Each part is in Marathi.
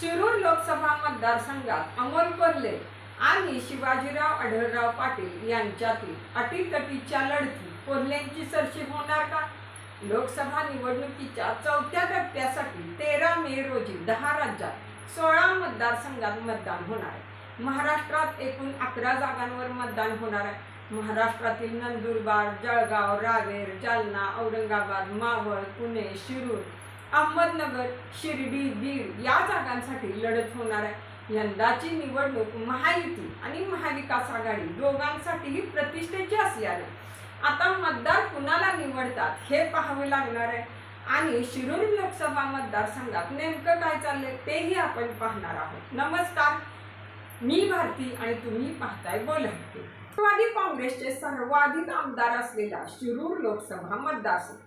शिरूर लोकसभा मतदारसंघात अमोल कोल्हे आणि शिवाजीराव आढळराव पाटील यांच्यातील अटीतटीच्या लढती कोल्हेंची सरशी होणार का? लोकसभा निवडणुकीच्या चौथ्या टप्प्यासाठी तेरा मे रोजी दहा राज्यात सोळा मतदारसंघात मतदान होणार आहे. महाराष्ट्रात एकूण अकरा जागांवर मतदान होणार आहे. महाराष्ट्रातील नंदुरबार जळगाव रावेर जालना औरंगाबाद मावळ पुणे शिरूर अहमदनगर शिर्डी बीड या जागांसाठी लढत होणार आहे. यंदाची निवडणूक महायुती आणि महाविकास आघाडी दोघांसाठीही प्रतिष्ठेची असल्याने आता मतदार कुणाला निवडतात हे पाहावे लागणार आहे. आणि शिरूर लोकसभा मतदारसंघात नेमकं काय चाललंय तेही आपण पाहणार आहोत. नमस्कार. मी भारती आणि तुम्ही पाहताय बोलते राष्ट्रवादी काँग्रेसचे सर्वाधिक आमदार असलेला शिरूर लोकसभा मतदारसंघ.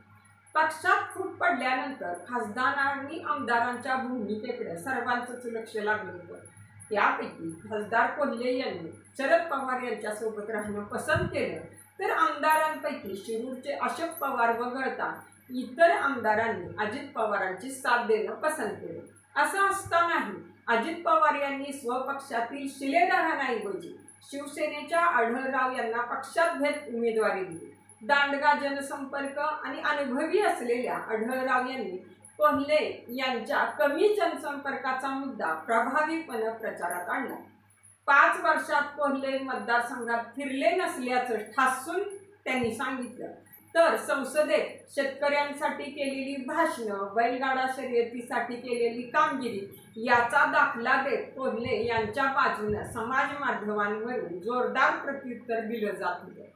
पक्षात फूट पडल्यानंतर खासदारांनी आमदारांच्या भूमिकेकडे सर्वांचंच लक्ष लागलं होतं. त्यापैकी खासदार कोल्हे यांनी शरद पवार यांच्यासोबत राहणं पसंत केलं. तर आमदारांपैकी शिरूरचे अशोक पवार वगळता इतर आमदारांनी अजित पवारांची साथ देणं पसंत केलं. असं असतानाही अजित पवार यांनी स्वपक्षातील शिलेदारांऐवजी शिवसेनेच्या आढळराव यांना पक्षात घेत उमेदवारी दिली. दांडगा जनसंपर्क आणि अनुभवी असलेल्या आढळराव यांनी कोल्हे यांच्या कमी जनसंपर्काचा मुद्दा प्रभावीपणे प्रचारात आणला. पाच वर्षात कोल्हे मतदारसंघात फिरले नसल्याचं ठासून त्यांनी सांगितलं. तर संसदेत शेतकऱ्यांसाठी केलेली भाषणं बैलगाडा शर्यतीसाठी केलेली कामगिरी याचा दाखला देत कोल्हे यांच्या बाजूनं समाज माध्यमांवरून जोरदार प्रत्युत्तर दिलं जात होतं.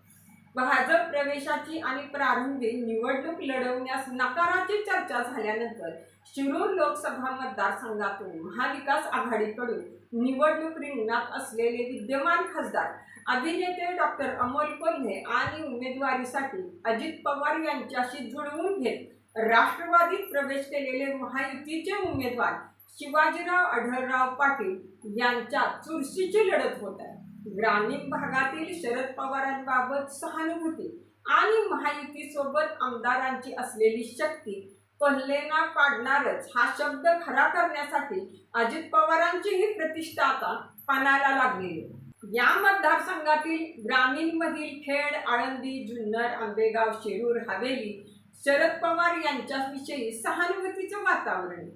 भाजप प्रवेशाची आणि प्रारंभी निवडणूक लढवण्यास नकाराची चर्चा झाल्यानंतर शिरूर लोकसभा मतदारसंघातून महाविकास आघाडीकडून निवडणूक रिंगणात असलेले विद्यमान खासदार अभिनेते डॉक्टर अमोल कोल्हे आणि उमेदवारीसाठी अजित पवार यांच्याशी जुळवून घेत राष्ट्रवादीत प्रवेश केलेले महायुतीचे उमेदवार शिवाजीराव आढळराव पाटील यांच्या चुरशीची लढत होत आहे. ग्रामीण भागातील शरद पवारांबाबत सहानुभूती आणि महायुतीसोबत आमदारांची असलेली शक्ती पल्लेना पाडणारच हा शब्द खरा करण्यासाठी अजित पवारांचीही प्रतिष्ठा आता पानाला लागलेली आहे. या मतदारसंघातील ग्रामीणमधील खेड आळंदी जुन्नर आंबेगाव शिरूर हवेली शरद पवार यांच्याविषयी सहानुभूतीचं वातावरण आहे.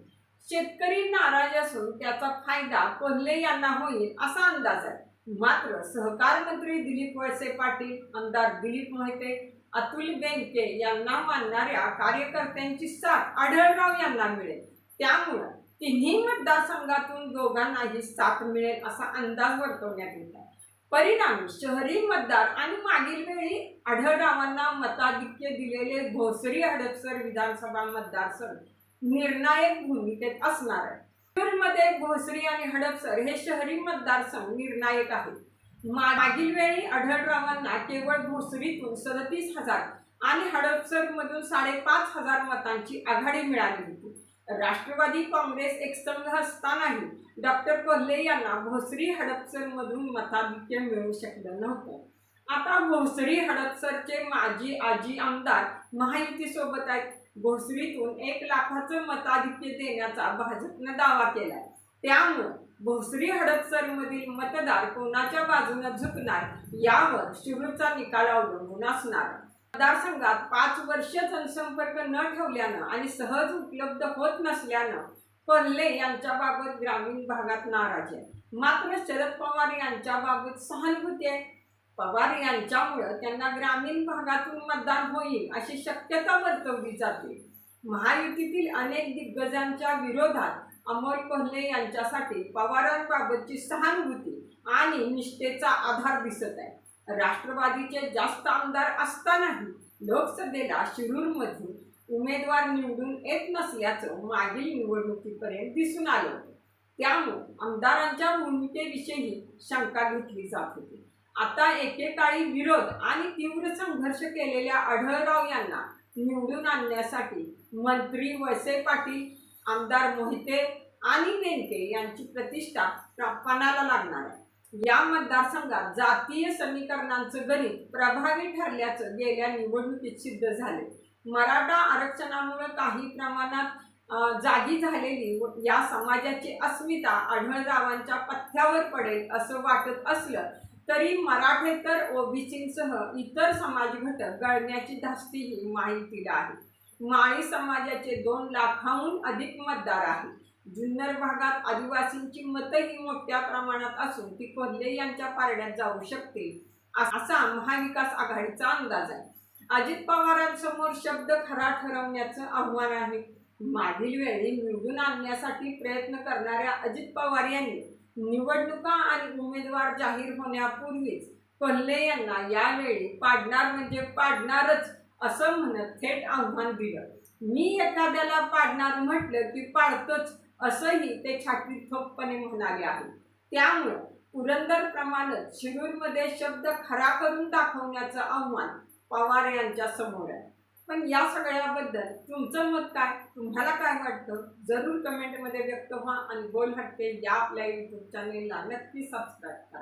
शेतकरी नाराज असून त्याचा फायदा कोल्हे यांना होईल असा अंदाज आहे मात्र सहकार मंत्री दिलीप वळसे पाटील आमदार दिलीप मोहिते अतुल बेंके यांना मानणाऱ्या कार्यकर्त्यांची साथ आढळराव यांना मिळेल. त्यामुळं तिन्ही मतदारसंघातून दोघांनाही साथ मिळेल असा अंदाज वर्तवण्यात येत परिणामी शहरी मतदार आणि मागील वेळी आढळरावांना मताधिक्य दिलेले भोसरी हडपसर विधानसभा मतदारसंघ निर्णायक भूमिकेत असणार आहे. मध्ये भोसरी आणि हडपसर हे शहरी मतदारसंघ निर्णायक आहेत. मागील वेळी आढळरावांना केवळ भोसरीतून सदतीस हजार आणि हडपसर मधून साडेपाच हजार मतांची आघाडी मिळाली होती. राष्ट्रवादी काँग्रेस एकसंघ असतानाही डॉक्टर कोल्हे यांना भोसरी हडपसर मधून मताधिक्य मिळू शकलं नव्हतं. आता भोसरी हडपसरचे माजी आजी आमदार महायुतीसोबत आहेत. भोसरीतून एक लाखाचं मताधिक्य देण्याचा भाजपनं दावा केलाय. त्यामुळं भोसरी हडपसरमधील मतदार कोणाच्या बाजूने झुकणार यावर शिरूरचा निकाल अवलंबून असणार. मतदारसंघात पाच वर्ष जनसंपर्क न ठेवल्यानं आणि सहज उपलब्ध होत नसल्यानं पर्ले यांच्याबाबत ग्रामीण भागात नाराज आहे. मात्र शरद पवार यांच्याबाबत सहानुभूती आहे. पवार यांच्यामुळं त्यांना ग्रामीण भागातून मतदान होईल अशी शक्यता वर्तवली जाते. महायुतीतील अनेक दिग्गजांच्या विरोधात अमोल कोल्हे यांच्यासाठी पवारांबाबतची सहानुभूती आणि निष्ठेचा आधार दिसत आहे. राष्ट्रवादीचे जास्त आमदार असतानाही लोकसभेला शिरूरमधून उमेदवार निवडून येत नसल्याचं मागील निवडणुकीपर्यंत दिसून आलं होतं. त्यामुळे आमदारांच्या भूमिकेविषयी शंका घेतली जात होती. आता एकेकाळी विरोध आणि तीव्र संघर्ष केलेल्या आढळराव यांना निवडून आणण्यासाठी मंत्री वळसे पाटील आमदार मोहिते आणि बेनके यांची प्रतिष्ठा प्राप्तानाला लागणार आहे. या मतदारसंघात जातीय समीकरणांचं गणित प्रभावी ठरल्याचं गेल्या निवडणुकीत सिद्ध झाले. मराठा आरक्षणामुळे काही प्रमाणात जागी झालेली व या समाजाची अस्मिता आढळरावांच्या पथ्यावर पडेल असं वाटत असलं तरी मराठेतर ओबीसींसह इतर समाज घटक गळण्याची धास्तीही माहितीला आहे. माळी समाजाचे दोन लाखाहून अधिक मतदार आहेत. जुन्नर भागात आदिवासींची मतही मोठ्या प्रमाणात असून ती कोल्हे यांच्या पारड्यात जाऊ शकते असा महाविकास आघाडीचा अंदाज आहे. अजित पवारांसमोर शब्द खरा ठरवण्याचं आव्हान आहे. मागील वेळी निवडून आणण्यासाठी प्रयत्न करणाऱ्या अजित पवार यांनी निवडणुका आणि उमेदवार जाहीर होण्यापूर्वीच कोल्हे यांना यावेळी पाडणार म्हणजे पाडणारच असं म्हणत थेट आव्हान दिलं. मी एखाद्याला पाडणार म्हटलं की पाडतोच असंही ते छाती ठोकपणे म्हणाले आहे. त्यामुळं पुरंदर प्रमाणच शिरूरमध्ये शब्द खरा करून दाखवण्याचं आव्हान पवार यांच्या समोर आहे. पण या सगळ्याबद्दल तुमचं मत काय? तुम्हाला काय वाटतं? जरूर कमेंटमध्ये व्यक्त व्हा आणि बोल हटके या आपल्या यूट्यूब चॅनेलला नक्की सबस्क्राईब करा.